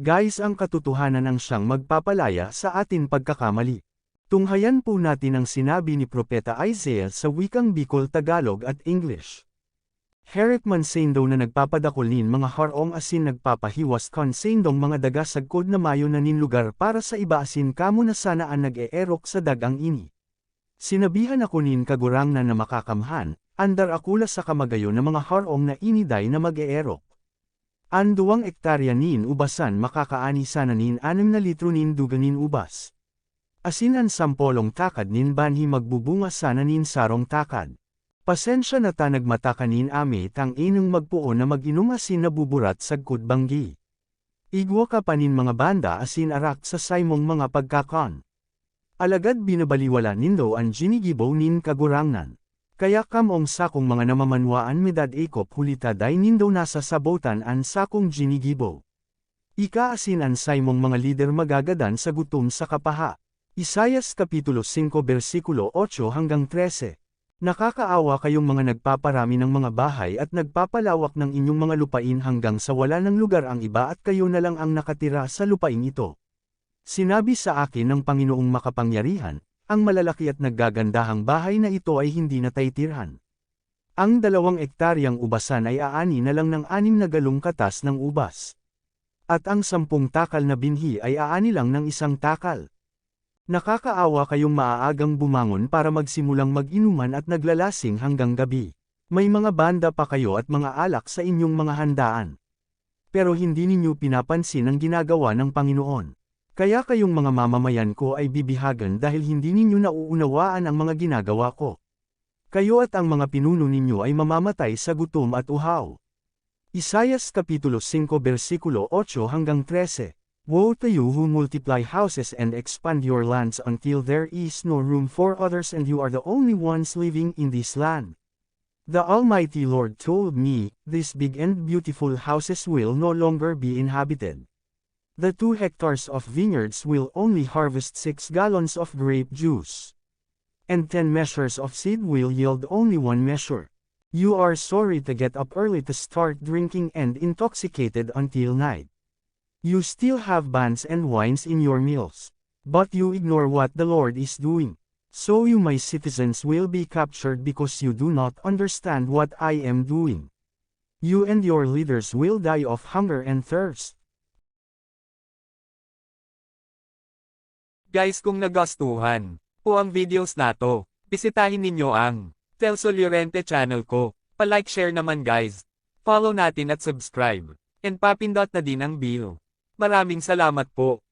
Guys ang katotohanan ang siyang magpapalaya sa atin pagkakamali. Tunghayan po natin ang sinabi ni Propeta Isaiah sa wikang Bicol Tagalog at English. Herek man sendo na nagpapadakulin mga harong asin nagpapahiwas kon sendong mga daga sagkod na mayo na nin lugar para sa iba asin kamo na sana ang nag-eerok sa dagang ini. Sinabihan ako nin kagurang na na makakamhan, andar akula sa kamagayo na mga harong na iniday na mag-eerok. Ang duwang ektarya nin ubasan makakaani sana nin anim na litro nin duganin ubas. Asin ang sampolong takad nin banhi magbubunga sana nin sarong takad. Pasensya na ta nagmatakanin ame tang inong magpuo na mag-inom asin nabuburat sa banggi. Igwa ka panin mga banda asin arak sa saymong mga pagkakon. Alagad binabaliwala nindo ang ginigibo nin kagurangnan. Kaya kamong sakong mga namamanwaan medad ekop hulita day nindo nasa sabotan an sakong ginigibo. Ika asin an saymong mga lider magagadan sa gutom sa kapaha. Isayas Kapitulo 5 versikulo 8 hanggang 13. Nakakaawa kayong mga nagpaparami ng mga bahay at nagpapalawak ng inyong mga lupain hanggang sa wala ng lugar ang iba at kayo na lang ang nakatira sa lupain ito. Sinabi sa akin ng Panginoong makapangyarihan, ang malalaki at naggagandahang bahay na ito ay hindi na taytirhan. Ang dalawang ektaryang ubasan ay aani na lang ng anim na galong katas ng ubas. At ang sampung takal na binhi ay aani lang ng isang takal. Nakakaawa kayong maaagang bumangon para magsimulang mag-inuman at naglalasing hanggang gabi. May mga banda pa kayo at mga alak sa inyong mga handaan. Pero hindi ninyo pinapansin ang ginagawa ng Panginoon. Kaya kayong mga mamamayan ko ay bibihagan dahil hindi ninyo nauunawaan ang mga ginagawa ko. Kayo at ang mga pinuno ninyo ay mamamatay sa gutom at uhaw. Isayas Kapitulo 5 versikulo 8 hanggang 13 Woe to you who multiply houses and expand your lands until there is no room for others and you are the only ones living in this land. The Almighty Lord told me, these big and beautiful houses will no longer be inhabited. The two hectares of vineyards will only harvest six gallons of grape juice. And ten measures of seed will yield only one measure. You are sorry to get up early to start drinking and intoxicated until night. You still have bands and wines in your meals. But you ignore what the Lord is doing. So you my citizens will be captured because you do not understand what I am doing. You and your leaders will die of hunger and thirst. Guys kung nagustuhan po ang videos nato, bisitahin ninyo ang Telso Llorente channel ko. Pa-like share naman guys. Follow natin at subscribe. And papindot na din ang bell. Maraming salamat po.